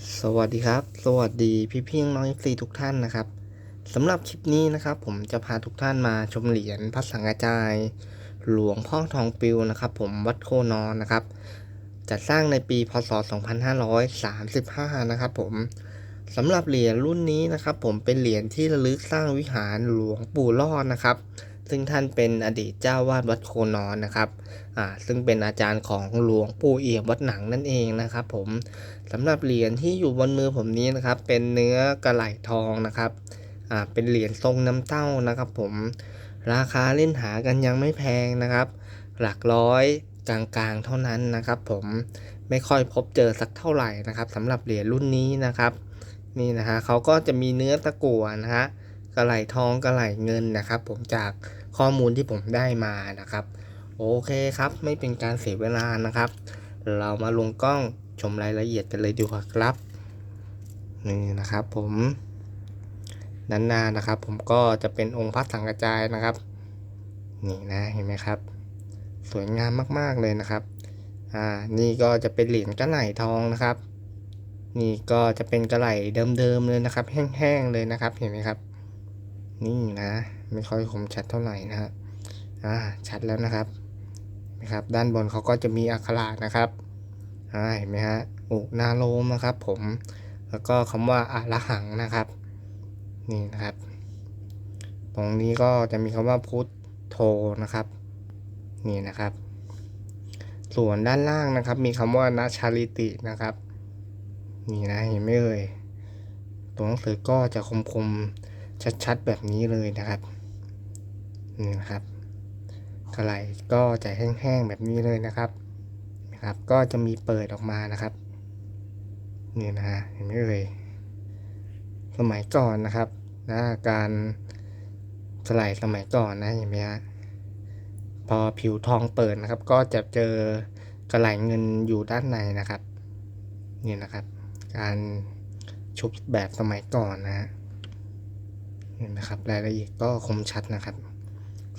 สวัสดีครับ สวัสดีพี่พี่น้องเอฟซีทุกท่านนะครับสำหรับคลิปนี้นะครับ ผมจะพาทุกท่านมาชมเหรียญพระสังฆจาย หลวงพ่อทองปิวนะครับ ผมวัดโคนอนนะครับจัดสร้างในปีพศ 2535 นะครับผมสำหรับเหรียญรุ่นนี้นะครับ ผมเป็นเหรียญที่ระลึกสร้างวิหารหลวงปู่รอดนะครับ ซึ่งท่านเป็นอดีตเจ้าวาดวัดโคนอนนะครับอ่าซึ่งเป็นอาจารย์ของหลวงปู่เอี่ยมวัดหนังนั่นเองนะครับ ผมสำหรับเหรียญที่อยู่บนมือผมนี้นะครับ เป็นเนื้อกระไหลทองนะครับอ่าเป็นเหรียญทรงน้ำเต้านะครับ ผมราคาเล่นหากันยังไม่แพงนะครับ หลักร้อยกลางๆเท่านั้นนะครับ ผมไม่ค่อยพบเจอสักเท่าไหร่นะครับสำหรับเหรียญรุ่นนี้นะครับนี่นะฮะเขาก็จะมีเนื้อตะกั่วนะฮะกระไหลทองกระไหลเงินนะครับ ผมจาก ข้อมูลที่ผมได้มานะครับ โอเคครับไม่เป็นการเสียเวลานะครับ เรามาลงกล้องชมรายละเอียดกันเลยดีกว่าครับนี่นะครับผมด้านหน้านะครับ ผมก็จะเป็นองค์พระสังฆจายนะครับนี่นะเห็นไหมครับ สวยงามมากๆเลยนะครับอ่านี่ก็จะเป็นเหรียญกระไหลทองนะครับ นี่ก็จะเป็นกระไหลเดิมๆเลยนะครับ แห้งๆเลยนะครับเห็นไหมครับ นี่นะ ไม่ค่อยคมชัดเท่าไหร่นะฮะอ่าชัดแล้วนะครับนะครับ ด้านบนเขาก็จะมีอักขระนะครับอ่าเห็นไหมฮะอุนาโลมนะครับ ผม แล้วก็คำว่าอะระหังนะครับ นี่นะครับ ตรงนี้ก็จะมีคำว่าพุทโธนะครับ นี่นะครับ ส่วนด้านล่างนะครับ มีคำว่านาชาลิตินะครับ นี่นะเห็นไหมเอ่ยตัวหนังสือก็จะคมๆ ชัดๆแบบนี้เลยนะครับนี่นะครับกระไหลก็จะแห้งๆแบบนี้เลยนะครับนะครับ ก็จะมีเปิดออกมานะครับนี่นะฮะเห็นไหมเอ่ยสมัยก่อนนะครับนะการสไลด์สมัยก่อนนะเห็นไหมฮะพอผิวทองเปิดนะครับ ก็จะเจอกระไหลเงินอยู่ด้านในนะครับนี่นะครับ การชุบแบบสมัยก่อนนะฮะ นี่นะครับรายละเอียดก็คมชัดนะครับ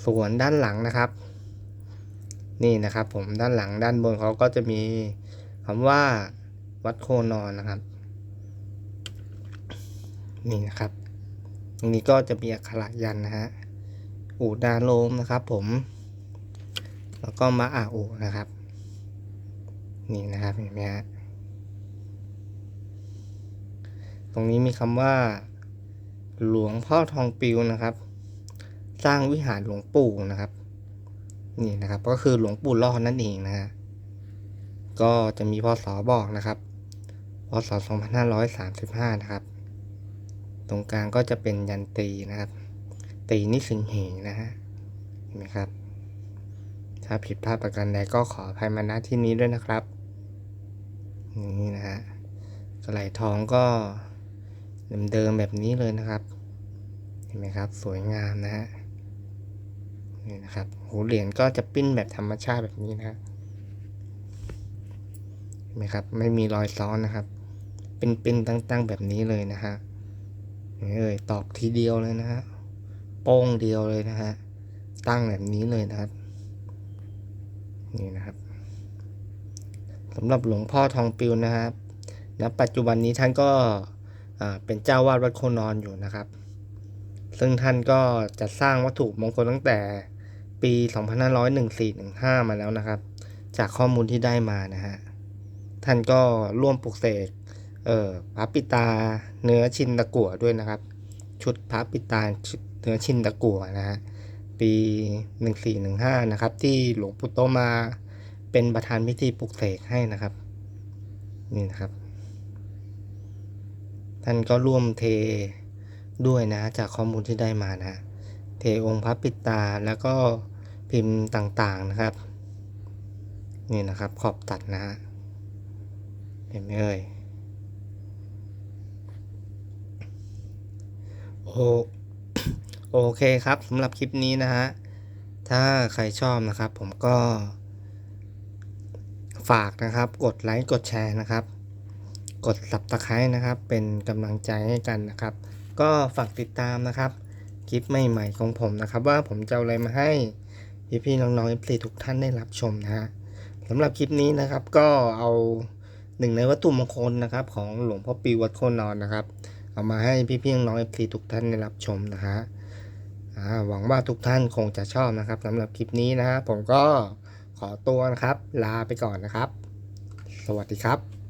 ส่วนด้านหลังนะครับ นี่นะครับ ผมด้านหลังด้านบนเขาก็จะมีคำว่าวัดโคนอนนะครับ นี่นะครับตรงนี้ก็จะมีอักขระยันนะฮะอูดาโลมนะครับ ผม แล้วก็มะอาอูนะครับ นี่นะครับเห็นไหมฮะตรงนี้มีคำว่า หลวงพ่อทองปิวนะครับ สร้างวิหารหลวงปู่นะครับ นี่นะครับ ก็คือหลวงปู่รอดนั่นเองนะฮะก็จะมีพศบอกนะครับพศ2535 นะครับ ตรงกลางก็จะเป็นยันตีนะครับ ตีนิสิงเหนะฮะเห็นไหมครับ ถ้าผิดพลาดประการใดก็ขออภัยมาณที่นี้ด้วยนะครับ นี่นะฮะกระไหลทองก็ เดิมๆแบบนี้เลยนะครับ เห็นไหมครับ สวยงามนะฮะนี่นะครับหูเหรียญก็จะปิ้นแบบธรรมชาติแบบนี้นะเห็นไหมครับ ไม่มีรอยซ้อนนะครับ เป็นเป็นตั้ง ๆ แบบนี้เลยนะฮะนี่เลยตอกทีเดียวเลยนะฮะโป้งเดียวเลยนะฮะตั้งแบบนี้เลยนะครับ นี่นะครับสำหรับหลวงพ่อทองปิวนะครับณปัจจุบันนี้ท่านก็ เป็นเจ้าวาดวัดโคนอนอยู่นะครับ ซึ่งท่านก็จะสร้างวัตถุมงคลตั้งแต่ปี 2514-15 มาแล้วนะครับ จากข้อมูลที่ได้มานะฮะ ท่านก็ร่วมปลุกเสกเอ่อพระปิตาเนื้อชินตะกั่วด้วยนะครับ ชุดพระปิตาเนื้อชินตะกั่วนะฮะปี 1415 นะครับ ที่หลวงปู่โตมาเป็นประธานพิธีปลุกเสกให้นะครับ นี่นะครับ ท่านก็ร่วมเทด้วยนะจากข้อมูลที่ได้มานะ เทองค์พระปิดตาแล้วก็พิมพ์ต่างๆนะครับ นี่นะครับขอบตัดนะฮะเห็นไหมเอ่ยโอโอเคครับสำหรับคลิปนี้นะฮะ ถ้าใครชอบนะครับ ผมก็ ฝากนะครับ กดไลค์กดแชร์นะครับ กด subscribe นะครับ เป็นกำลังใจให้กันนะครับ ก็ฝากติดตามนะครับ คลิปใหม่ๆของผมนะครับ ว่าผมจะเอาอะไรมาให้พี่ๆน้องๆ FC ทุกท่านได้รับชมนะฮะสำหรับคลิปนี้นะครับก็เอาหนึ่งในวัตถุมงคลนะครับ ของหลวงพ่อปิววัดโคนอนนะครับ เอามาให้พี่ๆน้องเอฟซีทุกท่านได้รับชมนะฮะหวังว่าทุกท่านคงจะชอบนะครับสำหรับคลิปนี้นะฮะผมก็ขอตัวนะครับ ลาไปก่อนนะครับ สวัสดีครับ